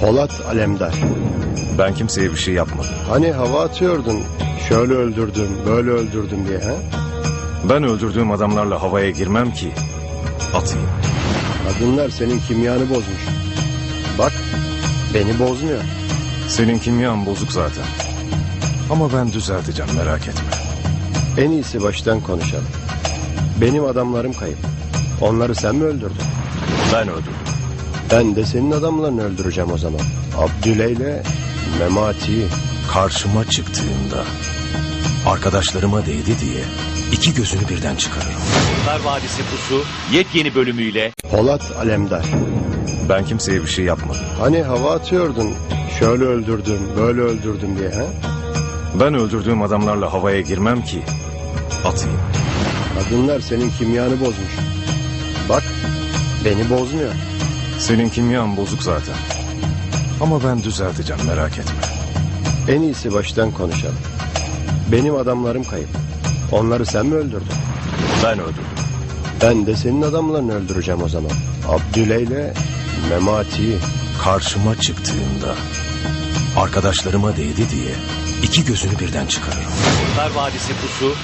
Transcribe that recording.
Polat Alemdar. Ben kimseye bir şey yapmadım. Hani hava atıyordun. Şöyle öldürdüm, böyle öldürdüm diye ha? Ben öldürdüğüm adamlarla havaya girmem ki. Atayım. Kadınlar senin kimyanı bozmuş. Bak, beni bozmuyor. Senin kimyan bozuk zaten. Ama ben düzelteceğim merak etme. En iyisi baştan konuşalım. Benim adamlarım kayıp. Onları sen mi öldürdün? Ben öldürdüm. Ben de senin adamlarını öldüreceğim o zaman. Abdüleyle Memati'yi. Karşıma çıktığında arkadaşlarıma değdi diye iki gözünü birden çıkarırım. Kurtlar Vadisi Pusu yepyeni bölümüyle Polat Alemdar. Ben kimseye bir şey yapmadım. Hani hava atıyordun. Şöyle öldürdüm, böyle öldürdüm diye ha? Ben öldürdüğüm adamlarla havaya girmem ki. Atayım. Kadınlar senin kimyanı bozmuş. Bak, beni bozmuyor. Senin kimyan bozuk zaten. Ama ben düzelteceğim merak etme. En iyisi baştan konuşalım. Benim adamlarım kayıp. Onları sen mi öldürdün? Ben öldürdüm. Ben de senin adamlarını öldüreceğim o zaman. Abdüleyle Memati'yi. Karşıma çıktığında arkadaşlarıma değdi diye iki gözünü birden çıkarırım. Kurtlar Vadisi Pusu